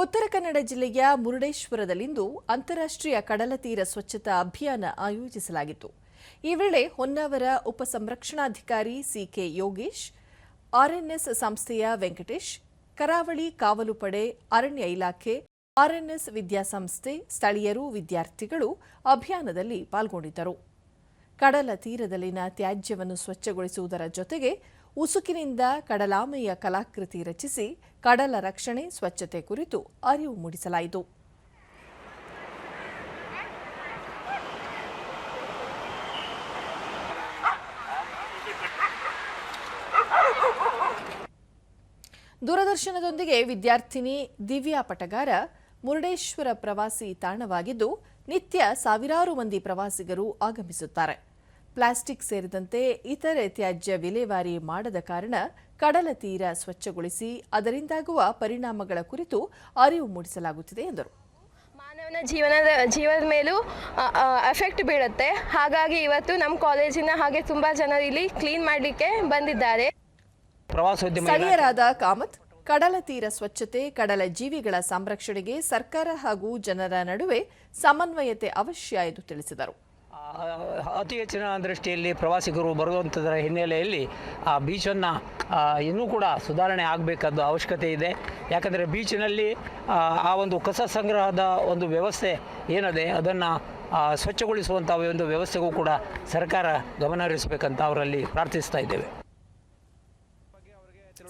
ಉತ್ತರ ಕನ್ನಡ ಜಿಲ್ಲೆಯ ಮುರುಡೇಶ್ವರದಲ್ಲಿಂದು ಅಂತಾರಾಷ್ಟ್ರೀಯ ಕಡಲ ತೀರ ಸ್ವಚ್ಛತಾ ಅಭಿಯಾನ ಆಯೋಜಿಸಲಾಗಿತ್ತು. ಈ ವೇಳೆ ಹೊನ್ನಾವರ ಉಪಸಂರಕ್ಷಣಾಧಿಕಾರಿ ಸಿಕೆ ಯೋಗೇಶ್ ಆರ್ಎನ್ಎಸ್ ಸಂಸ್ಥೆಯ ವೆಂಕಟೇಶ್, ಕರಾವಳಿ ಕಾವಲು ಪಡೆ ಅರಣ್ಯ ಇಲಾಖೆ ಆರ್ಎನ್ಎಸ್ ವಿದ್ಯಾಸಂಸ್ಥೆ, ಸ್ಥಳೀಯರು, ವಿದ್ಯಾರ್ಥಿಗಳು ಅಭಿಯಾನದಲ್ಲಿ ಪಾಲ್ಗೊಂಡಿದ್ದರು. ಕಡಲ ತೀರದಲ್ಲಿನ ತ್ಯಾಜ್ಯವನ್ನು ಸ್ವಚ್ಛಗೊಳಿಸುವುದರ ಜೊತೆಗೆ ಉಸುಕಿನಿಂದ ಕಡಲಾಮೆಯ ಕಲಾಕೃತಿ ರಚಿಸಿ ಕಡಲ ರಕ್ಷಣೆ, ಸ್ವಚ್ಛತೆ ಕುರಿತು ಅರಿವು ಮೂಡಿಸಲಾಯಿತು. ದೂರದರ್ಶನದೊಂದಿಗೆ ವಿದ್ಯಾರ್ಥಿನಿ ದಿವ್ಯಾ ಪಟಗಾರ, ಮುರುಡೇಶ್ವರ ಪ್ರವಾಸಿ ತಾಣವಾಗಿದ್ದು ನಿತ್ಯ ಸಾವಿರಾರು ಮಂದಿ ಪ್ರವಾಸಿಗರು ಆಗಮಿಸುತ್ತಾರೆ. ಪ್ಲಾಸ್ಟಿಕ್ ಸೇರಿದಂತೆ ಇತರೆ ತ್ಯಾಜ್ಯ ವಿಲೇವಾರಿ ಮಾಡದ ಕಾರಣ ಕಡಲ ತೀರ ಸ್ವಚ್ಛಗೊಳಿಸಿ ಅದರಿಂದಾಗುವ ಪರಿಣಾಮಗಳ ಕುರಿತು ಅರಿವು ಮೂಡಿಸಲಾಗುತ್ತಿದೆ ಎಂದರು. ಮಾನವನ ಜೀವನದ ಜೀವದ ಮೇಲೂ ಎಫೆಕ್ಟ್ ಬೀಳುತ್ತೆ. ಹಾಗಾಗಿ ಇವತ್ತು ನಮ್ಮ ಕಾಲೇಜಿನ ಹಾಗೆ ತುಂಬಾ ಜನ ಇಲ್ಲಿ ಕ್ಲೀನ್ ಮಾಡಲಿಕ್ಕೆ ಬಂದಿದ್ದಾರೆ. ಸ್ಥಳೀಯರಾದ ಕಾಮತ್ ಕಡಲ ತೀರ ಸ್ವಚ್ಛತೆ ಕಡಲ ಜೀವಿಗಳ ಸಂರಕ್ಷಣೆಗೆ ಸರ್ಕಾರ ಹಾಗೂ ಜನರ ನಡುವೆ ಸಮನ್ವಯತೆ ಅವಶ್ಯ ಎಂದು ತಿಳಿಸಿದರು. ಅತಿ ಹೆಚ್ಚಿನ ದೃಷ್ಟಿಯಲ್ಲಿ ಪ್ರವಾಸಿಗರು ಬರುವಂಥದ್ರ ಹಿನ್ನೆಲೆಯಲ್ಲಿ ಆ ಬೀಚನ್ನು ಇನ್ನೂ ಕೂಡ ಸುಧಾರಣೆ ಆಗಬೇಕಾದ ಅವಶ್ಯಕತೆ ಇದೆ. ಯಾಕಂದರೆ ಬೀಚಿನಲ್ಲಿ ಆ, ಒಂದು ಕಸ ಸಂಗ್ರಹದ ಒಂದು ವ್ಯವಸ್ಥೆ ಏನಿದೆ ಅದನ್ನು ಸ್ವಚ್ಛಗೊಳಿಸುವಂಥ ಒಂದು ವ್ಯವಸ್ಥೆಗೂ ಕೂಡ ಸರ್ಕಾರ ಗಮನ ಹರಿಸಬೇಕಂತ ಅವರಲ್ಲಿ ಪ್ರಾರ್ಥಿಸ್ತಾ ಇದ್ದೇವೆ.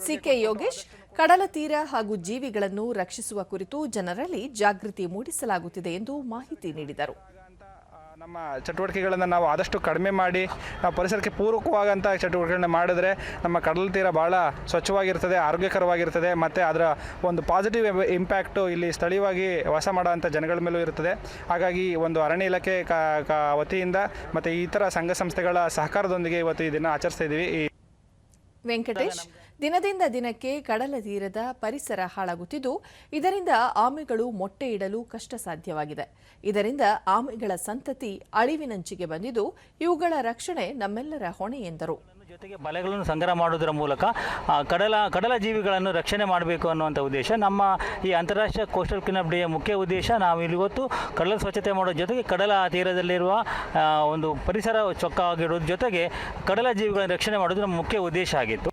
ಸಿಕೆ ಯೋಗೇಶ್ ಕಡಲ ತೀರ ಹಾಗೂ ಜೀವಿಗಳನ್ನು ರಕ್ಷಿಸುವ ಕುರಿತು ಜನರಲ್ಲಿ ಜಾಗೃತಿ ಮೂಡಿಸಲಾಗುತ್ತಿದೆ ಎಂದು ಮಾಹಿತಿ ನೀಡಿದರು. ನಮ್ಮ ಚಟುವಟಿಕೆಗಳನ್ನು ನಾವು ಆದಷ್ಟು ಕಡಿಮೆ ಮಾಡಿ, ನಾವು ಪರಿಸರಕ್ಕೆ ಪೂರಕವಾದಂಥ ಚಟುವಟಿಕೆಗಳನ್ನ ಮಾಡಿದ್ರೆ ನಮ್ಮ ಕಡಲ ತೀರ ಭಾಳ ಸ್ವಚ್ಛವಾಗಿರ್ತದೆ, ಆರೋಗ್ಯಕರವಾಗಿರ್ತದೆ, ಮತ್ತು ಅದರ ಒಂದು ಪಾಸಿಟಿವ್ ಇಂಪ್ಯಾಕ್ಟು ಇಲ್ಲಿ ಸ್ಥಳೀಯವಾಗಿ ವಾಸ ಮಾಡೋವಂಥ ಜನಗಳ ಮೇಲೂ ಇರ್ತದೆ. ಹಾಗಾಗಿ ಒಂದು ಅರಣ್ಯ ಇಲಾಖೆ ವತಿಯಿಂದ ಮತ್ತು ಇತರ ಸಂಘ ಸಂಸ್ಥೆಗಳ ಸಹಕಾರದೊಂದಿಗೆ ಇವತ್ತು ಇದನ್ನು ಆಚರಿಸ್ತಾ ಇದ್ದೀವಿ ಈ ವೆಂಕಟೇಶ್ ದಿನದಿಂದ ದಿನಕ್ಕೆ ಕಡಲ ತೀರದ ಪರಿಸರ ಹಾಳಾಗುತ್ತಿದ್ದು, ಇದರಿಂದ ಆಮೆಗಳು ಮೊಟ್ಟೆ ಇಡಲು ಕಷ್ಟ ಸಾಧ್ಯವಾಗಿದೆ ಇದರಿಂದ ಆಮೆಗಳ ಸಂತತಿ ಅಳಿವಿನಂಚಿಗೆ ಬಂದಿದ್ದು, ಇವುಗಳ ರಕ್ಷಣೆ ನಮ್ಮೆಲ್ಲರ ಹೊಣೆ ಎಂದರು. ಜೊತೆಗೆ ಬಲೆಗಳನ್ನು ಸಂಗ್ರಹ ಮಾಡೋದರ ಮೂಲಕ ಕಡಲ ಕಡಲ ಜೀವಿಗಳನ್ನು ರಕ್ಷಣೆ ಮಾಡಬೇಕು ಅನ್ನುವಂಥ ಉದ್ದೇಶ, ನಮ್ಮ ಈ ಅಂತಾರಾಷ್ಟ್ರೀಯ ಕೋಸ್ಟಲ್ ಕ್ಲೀನಪ್ ಡೇಯ ಮುಖ್ಯ ಉದ್ದೇಶ, ನಾವು ಇವತ್ತು ಕಡಲ ಸ್ವಚ್ಛತೆ ಮಾಡೋ ಜೊತೆಗೆ ಕಡಲ ತೀರದಲ್ಲಿರುವ ಒಂದು ಪರಿಸರ ಚೊಕ್ಕವಾಗಿಡೋದ್ರ ಜೊತೆಗೆ ಕಡಲ ಜೀವಿಗಳನ್ನು ರಕ್ಷಣೆ ಮಾಡೋದು ನಮ್ಮ ಮುಖ್ಯ ಉದ್ದೇಶ ಆಗಿತ್ತು.